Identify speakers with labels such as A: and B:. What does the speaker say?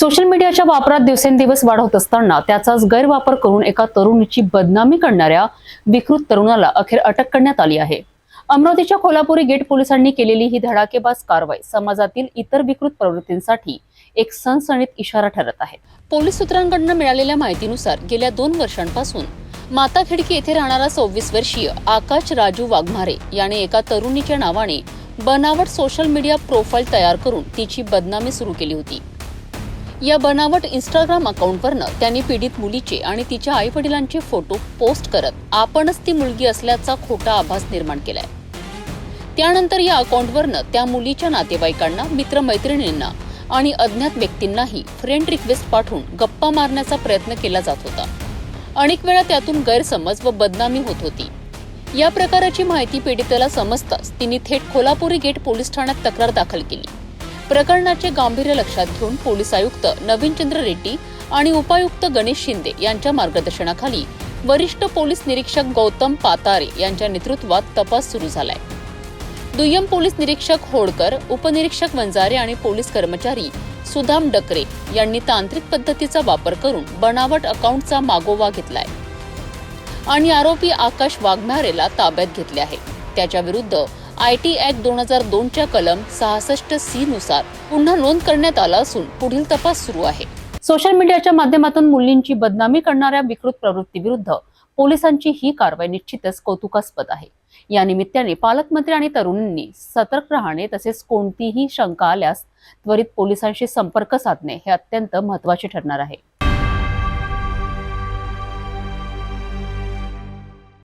A: Social मीडियाच्या वापरात दिवसेंदिवस वाढ होत असताना त्याचाच गैरवापर करून एका तरुणीची बदनामी करणाऱ्या विकृत तरुणाला अखेर अटक करण्यात आली आहे. अमरावतीच्या कोल्हापुरी गेट पोलिसांनी केलेली ही धडाकेबाज कारवाई समाजातील इतर विकृत प्रवृत्तींसाठी एक सणसणीत इशारा ठरत आहे. पोलीस सूत्रांकडून मिळालेल्या माहितीनुसार गेल्या दोन वर्षांपासून माता खिडकी येथे राहणारा सव्वीस वर्षीय आकाश राजू वाघमारे याने एका तरुणीच्या नावाने बनावट सोशल मीडिया प्रोफाईल तयार करून तिची बदनामी सुरू केली होती. या बनावट इंस्टाग्राम अकाउंटवरनं त्यांनी पीडित मुलीचे आणि तिच्या आई वडिलांचे फोटो पोस्ट करत आपणच ती मुलगी असल्याचा खोटा आभास निर्माण केलाय. त्यानंतर या अकाउंटवरनं त्या मुलीच्या नातेवाईकांना मित्रमैत्रिणींना आणि अज्ञात व्यक्तींनाही फ्रेंड रिक्वेस्ट पाठवून गप्पा मारण्याचा प्रयत्न केला जात होता. अनेक वेळा त्यातून गैरसमज व बदनामी होत होती. या प्रकाराची माहिती पीडितेला समजताच तिने थेट कोल्हापुरी गेट पोलीस ठाण्यात तक्रार दाखल केली. प्रकरणाचे गांभीर्य लक्षात घेऊन पोलीस आयुक्त नवीनचंद्र रेड्डी आणि उपायुक्त गणेश शिंदे यांच्या मार्गदर्शनाखाली वरिष्ठ पोलीस निरीक्षक गौतम पातारे यांच्या नेतृत्वात तपास सुरू झालाय. दुय्यम पोलीस निरीक्षक होडकर उपनिरीक्षक वंजारे आणि पोलीस कर्मचारी सुदाम डकरे यांनी तांत्रिक पद्धतीचा वापर करून बनावट अकाउंटचा मागोवा घेतलाय. आणि आरोपी आकाश वाघमारेला ताब्यात घेतले आहे. त्याच्या विरुद्ध आय टी ऍक्ट दोन हजार दोनच्या कलम सहासष्ट सी नुसार पुन्हा नोंद करण्यात आला असून पुढील तपास सुरू आहे. सोशल मीडियाच्या माध्यमातून मुलींची बदनामी करणाऱ्या विकृत प्रवृत्तीविरुद्ध पोलिसांची ही कारवाई निश्चितच कौतुकास्पद आहे. या निमित्ताने पालकमंत्री आणि तरुणींनी सतर्क राहणे तसेच कोणतीही शंका आल्यास त्वरित पोलिसांशी संपर्क साधणे हे अत्यंत महत्त्वाचे ठरणार आहे.